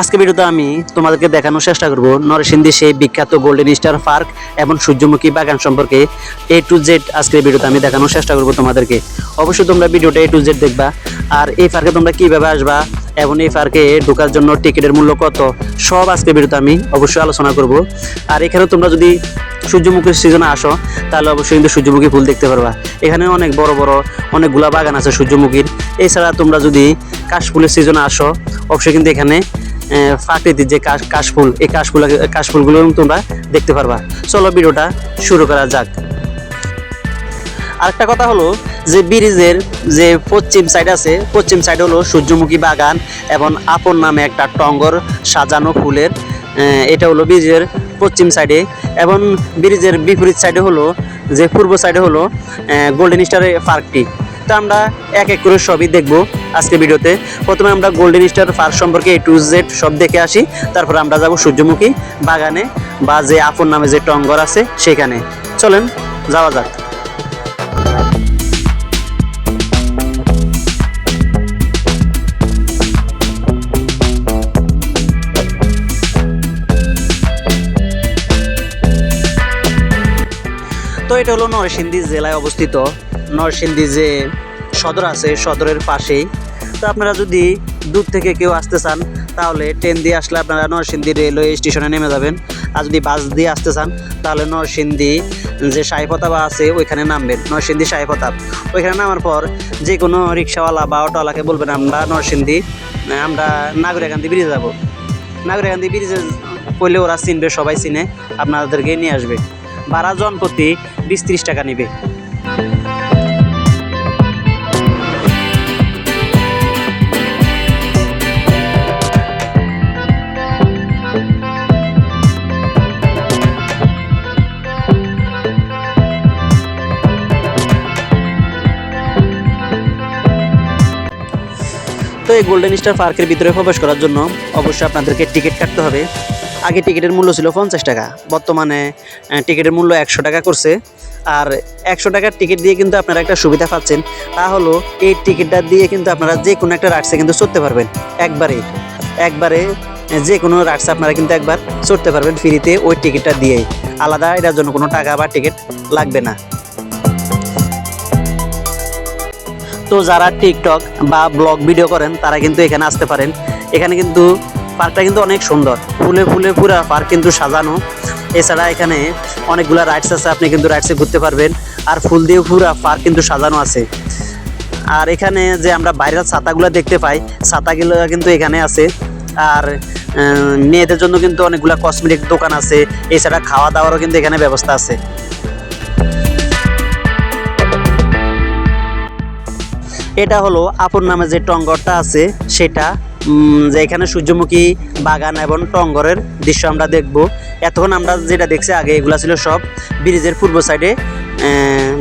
আজকে ভিডিওতে আমি তোমাদেরকে দেখানোর চেষ্টা করব নরসিংদী সেই বিখ্যাত গোল্ডেন স্টার পার্ক এবং সূর্যমুখী বাগান সম্পর্কে এ টু জেড আজকের ভিডিওতে আমি দেখানোর চেষ্টা করব তোমাদেরকে। অবশ্যই তোমরা ভিডিওটা এ টু জেড দেখবা। আর এই পার্কে তোমরা কীভাবে আসবা এবং এই পার্কে ঢোকার জন্য টিকিটের মূল্য কত, সব আজকে ভিডিওতে আমি অবশ্যই আলোচনা করব। আর এখানে তোমরা যদি সূর্যমুখীর সিজনে আসো, তাহলে অবশ্যই কিন্তু সূর্যমুখী ফুল দেখতে পারবা। এখানে অনেক বড় বড় অনেকগুলা বাগান আছে সূর্যমুখীর। এছাড়া তোমরা যদি কাশফুলের সিজনে আসো, অবশ্যই কিন্তু এখানে প্রাকৃতিক যে কাশ কাশফুল, এই কাশফুল কাশফুলগুলো তোমরা দেখতে পারবা। চলো ভিডিওটা শুরু করা যাক। আরেকটা কথা হলো যে ব্রিজের যে পশ্চিম সাইড আছে, পশ্চিম সাইড হলো সূর্যমুখী বাগান এবং আপন নামে একটা টঙ্গর সাজানো ফুলের এটা হলো ব্রিজের পশ্চিম সাইডে এবং ব্রিজের বিপরীত সাইডে হলো যে পূর্ব সাইডে হলো গোল্ডেন স্টারের পার্কটি। তো আমরা এক এক করে সবই দেখব আজকে ভিডিওতে। প্রথমে আমরা গোল্ডেন স্টার পার্ক সম্পর্কে এ টু জেড সব দেখে আসি। তারপর আমরা যাব সূর্যমুখী বাগানে বা যে আপন নামে যে টঙ্গর আছে সেখানে। চলেন, যাওয়া যাক। তো এটা হলো নরসিংদী জেলায় অবস্থিত। নরসিংদী যে সদর আছে সদরের পাশেই। তো আপনারা যদি দূর থেকে কেউ আসতে চান, তাহলে ট্রেন দিয়ে আসলে আপনারা নরসিংদী রেলওয়ে স্টেশনে নেমে যাবেন। আর যদি বাস দিয়ে আসতে চান, তাহলে নরসিংদী যে সাইপতাব আছে, ওইখানে নামবেন। নরসিংদী সাইপতাব। ওইখানে নামার পর যে কোনো রিক্সাওয়ালা বা অটোওয়ালাকে বলবেন, আমরা নরসিংদী, আমরা নাগরিকান্দি ব্রিজে যাব। নাগরিকান্দি ব্রিজে পড়লে ওরা চিনবে, সবাই চিনে, আপনাদেরকে নিয়ে আসবে। ভাড়া জন প্রতি বিশ ত্রিশ টাকা নিবে। তো এই গোল্ডেন স্টার পার্কের ভিতরে প্রবেশ করার জন্য অবশ্যই আপনাদেরকে টিকিট কাটতে হবে। আগে টিকিটের মূল্য ছিল পঞ্চাশ টাকা। বর্তমানে টিকিটের মূল্য একশো টাকা করছে। আর একশো টাকার টিকিট দিয়ে কিন্তু আপনারা একটা সুবিধা পাচ্ছেন। তা হলো, এই টিকিটটা দিয়ে কিন্তু আপনারা যে কোনো একটা রাইডসে কিন্তু চড়তে পারবেন। একবারে একবারে যে কোনো রাইডসে আপনারা কিন্তু একবার চড়তে পারবেন ফ্রিতে ওই টিকিটটা দিয়েই। আলাদা এটার জন্য কোনো টাকা বা টিকিট লাগবে না। তো যারা টিকটক বা ব্লগ ভিডিও করেন, তারা কিন্তু এখানে আসতে পারেন। এখানে কিন্তু পার্কটা কিন্তু অনেক সুন্দর। ফুলে ফুলে পুরা পার্ক কিন্তু সাজানো। এছাড়া এখানে অনেকগুলা রাইডস আছে, আপনি কিন্তু রাইডসে ঘুরতে পারবেন। আর ফুল দিয়ে পুরা পার্ক কিন্তু সাজানো আছে। আর এখানে যে আমরা বাইরের ছাতাগুলো দেখতে পাই, ছাতাগুলো কিন্তু এখানে আছে। আর মেয়েদের জন্য কিন্তু অনেকগুলা কসমেটিক দোকান আছে। এছাড়া খাওয়া দাওয়ারও কিন্তু এখানে ব্যবস্থা আছে। এটা হলো আপন নামে যে টঙ্গরটা আছে, সেটা যে এখানে সূর্যমুখী বাগান এবং টঙ্গরের দৃশ্য আমরা দেখব। এতক্ষণ আমরা যেটা দেখছি আগে এগুলা ছিল সব ব্রিজের পূর্ব সাইডে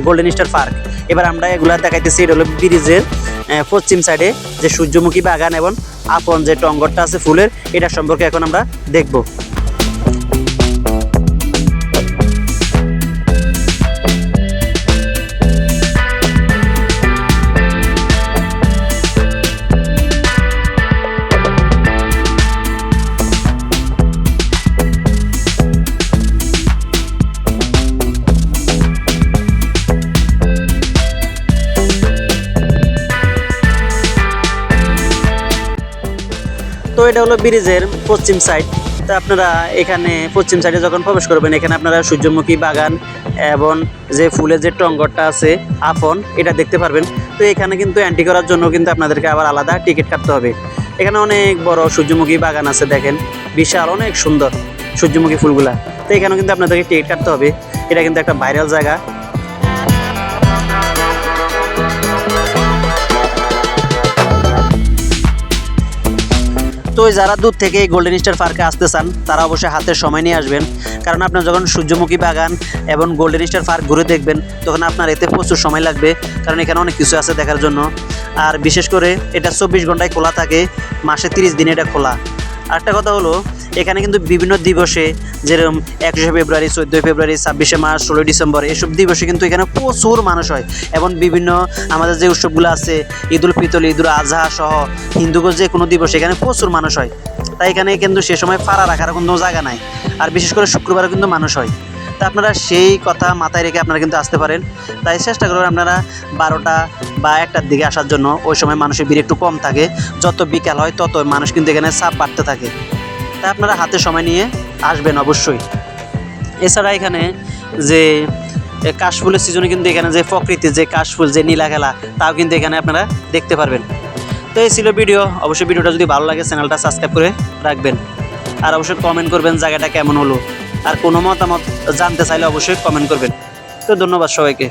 গোল্ডেন স্টার পার্ক এবার আমরা এগুলা দেখাইতেছি, এটা হলো ব্রিজের পশ্চিম সাইডে যে সূর্যমুখী বাগান এবং আপন যে টঙ্গরটা আছে ফুলের, এটা সম্পর্কে এখন আমরা দেখব। তো এটা হলো ব্রিজের পশ্চিম সাইড তো আপনারা এখানে পশ্চিম সাইডে যখন প্রবেশ করবেন, এখানে আপনারা সূর্যমুখী বাগান এবং যে ফুলের যে টঙ্গরটা আছে, আপন, এটা দেখতে পারবেন। তো এখানে কিন্তু এন্ট্রি করার জন্য কিন্তু আপনাদেরকে আবার আলাদা টিকিট কাটতে হবে। এখানে অনেক বড় সূর্যমুখী বাগান আছে, দেখেন। বিশাল, অনেক সুন্দর সূর্যমুখী ফুলগুলা। তো এখানেও কিন্তু আপনাদেরকে টিকিট কাটতে হবে। এটা কিন্তু একটা ভাইরাল জায়গা। তো যারা দূর থেকে এই গোল্ডেন স্টার পার্কে আসতে চান তারা অবশ্যই হাতে সময় নিয়ে আসবেন। কারণ আপনার যখন সূর্যমুখী বাগান এবং গোল্ডেন স্টার পার্ক ঘুরে দেখবেন, তখন আপনার এতে প্রচুর সময় লাগবে, কারণ এখানে অনেক কিছু আছে দেখার জন্য। আর বিশেষ করে এটা চব্বিশ ঘন্টায় খোলা থাকে, মাসে তিরিশ দিন এটা খোলা। আরেকটা কথা হলো, এখানে কিন্তু বিভিন্ন দিবসে, যেরকম একুশে ফেব্রুয়ারি, চোদ্দোই ফেব্রুয়ারি, ছাব্বিশে মার্চ, ষোলোই ডিসেম্বর, এসব দিবসে কিন্তু এখানে প্রচুর মানুষ হয়। এবং বিভিন্ন আমাদের যে উৎসবগুলো আছে ঈদুল ফিতর ঈদুল আজহা সহ হিন্দুগঞ্জ যে কোনো দিবসে এখানে প্রচুর মানুষ হয়। তাই এখানে কিন্তু সে সময় ফাড়া রাখার কোনো জায়গা নাই। আর বিশেষ করে শুক্রবারও কিন্তু মানুষ হয়। তা আপনারা সেই কথা মাথায় রেখে আপনারা কিন্তু আসতে পারেন। তাই চেষ্টা করবেন আপনারা বারোটা বা একটার দিকে আসার জন্য। ওই সময় মানুষের ভিড় একটু কম থাকে। যত বিকাল হয় তত মানুষ কিন্তু এখানে চাপ বাড়তে থাকে। তাই আপনারা হাতে সময় নিয়ে আসবেন অবশ্যই। এছাড়া এখানে যে কাশফুলের সিজনে কিন্তু এখানে যে প্রকৃতির যে কাশফুল, যে নীলা খেলা, তাও কিন্তু এখানে আপনারা দেখতে পারবেন। তো এই ছিল ভিডিও। অবশ্যই ভিডিওটা যদি ভালো লাগে, চ্যানেলটা সাবস্ক্রাইব করে রাখবেন। আর অবশ্যই কমেন্ট করবেন জায়গাটা কেমন হলো। আর কোনো মতামত জানতে চাইলে অবশ্যই কমেন্ট করবেন। তো ধন্যবাদ সবাইকে।